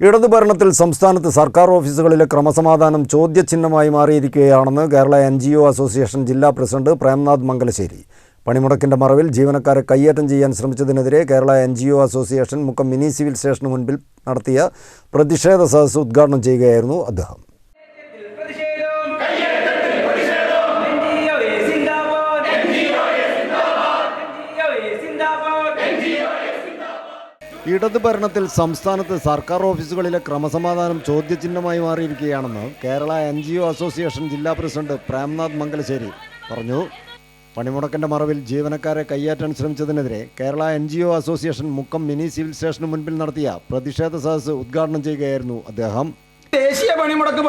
ഇടതു ഭരണത്തിൽ സംസ്ഥാനത്ത് സർക്കാർ ഓഫീസുകളിലെ ക്രമസമാധാനം ചോദ്യചിഹ്നമായി മാറിയിരിക്കുകയാണെന്ന് Kerala N G O association ജില്ലാ പ്രസിഡന്റ് പ്രേംനാഥ് മംഗലശ്ശേരി. പണിമുടക്കിന്റെ മറവിൽ ജീവനക്കാരെ കയ്യേറ്റം ചെയ്യാൻ ശ്രമിച്ചതിനെതിരെ Kerala N G O association മുഖം മിനി സിവിൽ സ്റ്റേഷന് മുൻപിൽ നടത്തിയ പ്രതിഷേധ സദസ്സ് ഉദ്ഘാടനം ചെയ്യുകയായിരുന്നു അദ്ദേഹം. ഇടതു ഭരണത്തിൽ സംസ്ഥാനത്ത് സർക്കാർ ഓഫീസുകളിലെ ക്രമസമാധാനം ചോദ്യചിഹ്നമായി മാറിയിരിക്കുകയാണെന്ന് Kerala N G O association ജില്ലാ പ്രസിഡന്റ് പ്രേംനാഥ് മംഗലശ്ശേരി പറഞ്ഞു. പണിമുടക്കിന്റെ മറവിൽ ജീവനക്കാരെ കയ്യേറ്റാൻ ശ്രമിച്ചതിനെതിരെ Kerala N G O association Mukkam mini civil സ്റ്റേഷന് മുൻപിൽ നടത്തിയ പ്രതിഷേധ സദസ്സ് ഉദ്ഘാടനം ചെയ്യുകയായിരുന്നു അദ്ദേഹം. ദേശീയ പണിമുടക്ക്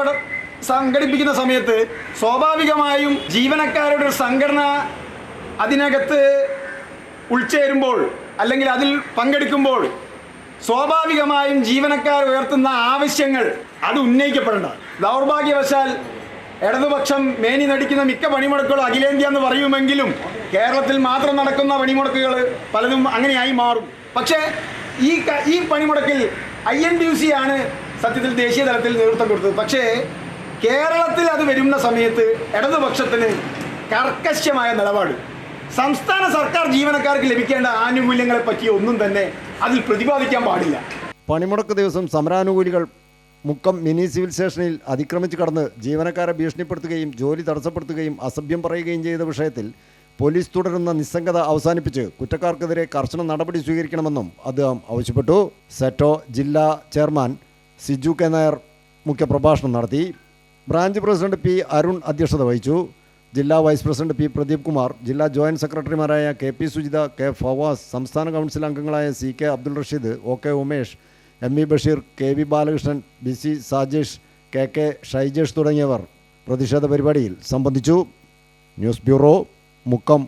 സംഘടിപ്പിക്കുന്ന സമയത്ത് സ്വാഭാവികമായും ജീവനക്കാരുടെ സംഘടന അതിനകത്ത് ഉൾച്ചേരുമ്പോൾ അല്ലെങ്കിൽ അതിൽ പങ്കെടുക്കുമ്പോൾ സ്വാഭാവികമായും ജീവനക്കാർ ഉയർത്തുന്ന ആവശ്യങ്ങൾ അത് ഉന്നയിക്കപ്പെടേണ്ട. ദൗർഭാഗ്യവശാൽ ഇടതുപക്ഷം മേനി നടിക്കുന്ന മിക്ക പണിമുടക്കുകൾ അഖിലേന്ത്യ എന്ന് പറയുമെങ്കിലും കേരളത്തിൽ മാത്രം നടക്കുന്ന പണിമുടക്കുകൾ പലതും അങ്ങനെയായി മാറും. പക്ഷേ ഈ ഈ പണിമുടക്കിൽ ഐ എൻ ഡി സി ആണ് സത്യത്തിൽ ദേശീയ തലത്തിൽ നേതൃത്വം കൊടുത്തത്. പക്ഷേ കേരളത്തിൽ അത് വരുന്ന സമയത്ത് ഇടതുപക്ഷത്തിന് കർക്കശമായ നിലപാട്. സംസ്ഥാന സർക്കാർ ജീവനക്കാർക്ക് ലഭിക്കേണ്ട ആനുകൂല്യങ്ങളെ പറ്റി ഒന്നും തന്നെ അതിൽ പ്രതിപാദിക്കാൻ പാടില്ല. പണിമുടക്ക് ദിവസം സമരാനുകൂലികൾ മുക്കം മിനി സിവിൽ സ്റ്റേഷനിൽ അതിക്രമിച്ച് കടന്ന് ജീവനക്കാരെ ഭീഷണിപ്പെടുത്തുകയും ജോലി തടസ്സപ്പെടുത്തുകയും അസഭ്യം പറയുകയും ചെയ്ത വിഷയത്തിൽ പോലീസ് തുടരുന്ന നിസ്സംഗത അവസാനിപ്പിച്ച് കുറ്റക്കാർക്കെതിരെ കർശന നടപടി സ്വീകരിക്കണമെന്നും അദ്ദേഹം ആവശ്യപ്പെട്ടു. സെറ്റോ ജില്ലാ ചെയർമാൻ സിജു കെ നായർ മുഖ്യപ്രഭാഷണം നടത്തി. ബ്രാഞ്ച് പ്രസിഡന്റ് പി അരുൺ അധ്യക്ഷത വഹിച്ചു. ജില്ലാ vice president P Pradeep Kumar ജില്ലാ ജോയിന്റ് സെക്രട്ടറിമാരായ K P Sujitha K Fawas സംസ്ഥാന കൗൺസിൽ അംഗങ്ങളായ C K Abdul Rasheed O K Umesh M E Basheer K V Balakrishnan B C Sajesh K K Shaijesh തുടങ്ങിയവർ പ്രതിഷേധ പരിപാടിയിൽ സംബന്ധിച്ചു. News bureau Mukkam.